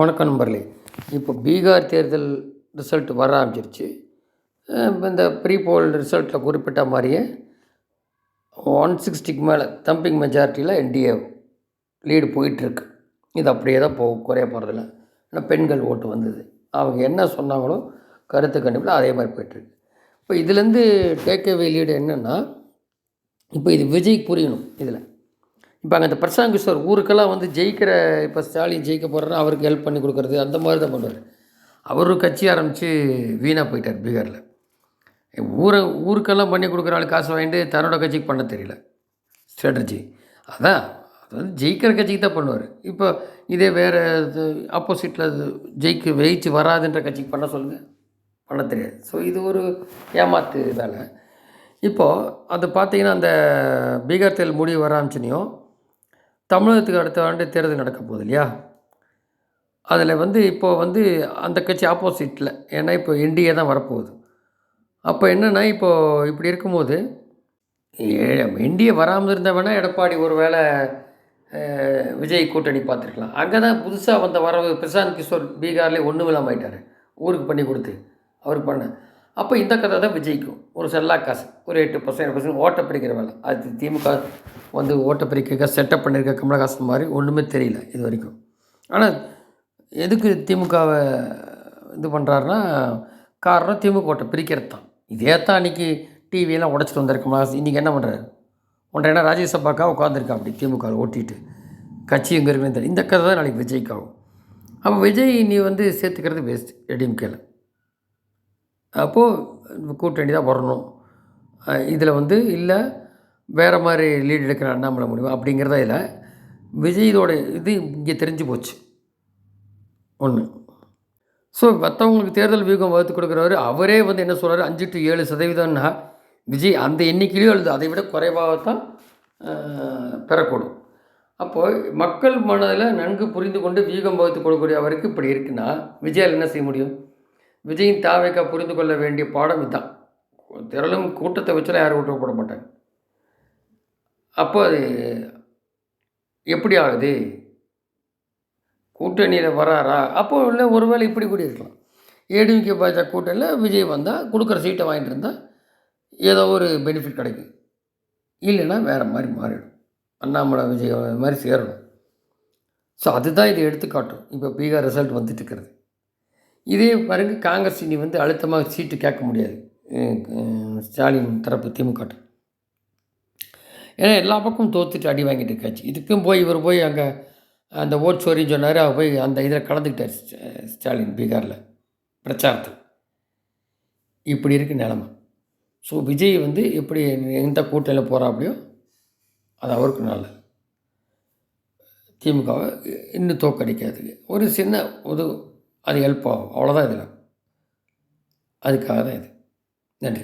வணக்கம் நண்பர்களே. இப்போ பீகார் தேர்தல் ரிசல்ட் வர ஆரம்பிச்சிருச்சு. இந்த ப்ரீ போல் ரிசல்ட்டில் குறிப்பிட்ட மாதிரியே ஒன் சிக்ஸ்டிக்கு மேலே தம்பிங் மெஜாரிட்டியில் என்டிஏ லீடு போயிட்டுருக்கு. இது அப்படியே தான் போகும் குறைய போகிறதில்ல ஏன்னா பெண்கள் ஓட்டு வந்தது. அவங்க என்ன சொன்னாங்களோ கருத்து கண்டிப்பில் அதே மாதிரி போயிட்டுருக்கு. இப்போ இதுலேருந்து டேக்அவே லீடு என்னென்னா இப்போ இது விஜய் புரியணும் இதில். இப்போ அங்கே அந்த பிரசாந்த் கிஷோர் ஊருக்கெல்லாம் வந்து ஜெயிக்கிற இப்போ ஸ்டாலின் ஜெயிக்க போகிறனா அவருக்கு ஹெல்ப் பண்ணி கொடுக்குறது அந்த மாதிரி தான் பண்ணுவார். அவரும் கட்சி ஆரம்பித்து வீணாக போயிட்டார் பீகாரில். ஊரை ஊருக்கெல்லாம் பண்ணி கொடுக்குற ஆள் காசு வாங்கிட்டு தன்னோட கட்சிக்கு பண்ண தெரியல. ஸ்ட்ராட்டஜி அதான் அது வந்து ஜெயிக்கிற கட்சிக்கு தான் பண்ணுவார். இப்போ இதே வேறு ஆப்போசிட்டில் ஜெயிக்க ஜெயிச்சு வராதுன்ற கட்சிக்கு பண்ண சொல்லுங்கள் பண்ண தெரியாது. ஸோ இது ஒரு ஏமாத்து வேலை. இப்போது அது பார்த்தீங்கன்னா அந்த பீகார் தேர்தல் முடிவு வர ஆரம்பிச்சுனையும் தமிழகத்துக்கு அடுத்த ஆண்டு தேர்தல் நடக்க போகுது இல்லையா? அதில் வந்து இப்போது வந்து அந்த கட்சி ஆப்போசிட்டில் ஏன்னா இப்போ என்டிஏ தான் வரப்போகுது. அப்போ என்னென்னா இப்போது இப்படி இருக்கும்போது என்டிஏ வராமல் இருந்தால் வேணால் எடப்பாடி ஒரு வேளை விஜய் கூட்டணி பார்த்துருக்கலாம். அங்கே தான் புதுசாக வந்த வரவு பிரசாந்த் கிஷோர் பீகார்லேயே ஒன்றும் இல்லாமல் ஆயிட்டார். ஊருக்கு பண்ணி கொடுத்து அவருக்கு பண்ண. அப்போ இந்த கதை தான் விஜய்க்கும். ஒரு செல்லா காசு ஒரு எட்டு பர்சன்ட் பர்சன்ட் ஓட்ட பிடிக்கிற வேலை. அது திமுக வந்து ஓட்டை பிரிக்க செட்டப் பண்ணியிருக்க கமலஹாசன் மாதிரி ஒன்றுமே தெரியல இது வரைக்கும் ஆனால் எதுக்கு திமுகவை இது பண்ணுறாருன்னா காரணம் திமுக ஓட்டை பிரிக்கிறது தான். இதே தான் அன்றைக்கி டிவியெல்லாம் உடச்சிட்டு வந்தார் கமலஹாசன். இன்றைக்கி என்ன பண்ணுறாரு ஒன்றை என்ன ராஜ்யசபாக்காக உட்காந்துருக்கா அப்படி திமுக ஓட்டிட்டு? கட்சி எங்கே இருக்குன்னு தெரியல. இந்த கதை தான் நாளைக்கு விஜய்க்காகும் அப்போ விஜய் நீ வந்து சேர்த்துக்கிறது பெஸ்ட் ஏடிஎம்கேல அப்போது கூட்டணி தான் வரணும். இதில் வந்து இல்லை வேறு மாதிரி லீட் எடுக்கிற அண்ணாமலை முடியும் அப்படிங்கிறத இல்லை. விஜயோட இது இங்கே தெரிஞ்சு போச்சு. ஒன்று ஸோ மற்றவங்களுக்கு தேர்தல் வியூகம் வகுத்து கொடுக்குறவர் அவரே வந்து என்ன சொல்கிறார் அஞ்சு டு ஏழு சதவீதம்னா விஜய் அந்த எண்ணிக்கையிலையும் அல்லது அதை விட குறைவாகத்தான் பெறக்கூடும். அப்போது மக்கள் மனதில் நன்கு புரிந்து கொண்டு வியூகம் வகுத்து கொடுக்கக்கூடிய அவருக்கு இப்படி இருக்குன்னா விஜயால் என்ன செய்ய முடியும்? விஜயின் தாவைக்கா புரிந்து கொள்ள வேண்டிய பாடம் இதுதான் திரளும் கூட்டத்தை வச்சுலாம் யாரும் விட்டு போட மாட்டாங்க. அப்போ அது எப்படி ஆகுது கூட்டணியில் வராரா? அப்போ இல்லை ஒருவேளை இப்படி கூட இருக்கலாம் ஏடிஎம்கே பாஜக கூட்டணியில் விஜய் வந்தால் கொடுக்குற சீட்டை வாங்கிட்டு இருந்தால் ஏதோ ஒரு பெனிஃபிட் கிடைக்கும். இல்லைன்னா வேறு மாதிரி மாறிடும். அண்ணாமலை விஜய் மாதிரி சேரணும். ஸோ அதுதான் இதை எடுத்துக்காட்டும். இப்போ பீகார் ரிசல்ட் வந்துட்டு இருக்கிறது இதே பாருங்க காங்கிரஸ் இனி வந்து அழுத்தமாக சீட்டு கேட்க முடியாது. ஸ்டாலின் தரப்பு திமுக ஏன்னா எல்லா பக்கமும் தோத்துட்டு அடி வாங்கிட்டு இருக்காச்சு. இதுக்கும் போய் இவர் போய் அங்கே அந்த ஓட் சோரின்னு சொன்னார் அவர் போய் அந்த இதில் கலந்துக்கிட்டார் ஸ்ட- ஸ்டாலின் பீகாரில். பிரச்சாரத்தில் இப்படி இருக்கு நிலமை. ஸோ விஜய் வந்து எப்படி எந்த கூட்டணியில் போகிறாப்படியோ அது அவருக்கு நல்லது. திமுகவை இன்னும் தோக்கடிக்காதுக்கு ஒரு சின்ன ஒரு அது ஹெல்ப் ஆகும். அவ்வளோதான் இதில். அதுக்காக தான் இது. நன்றி.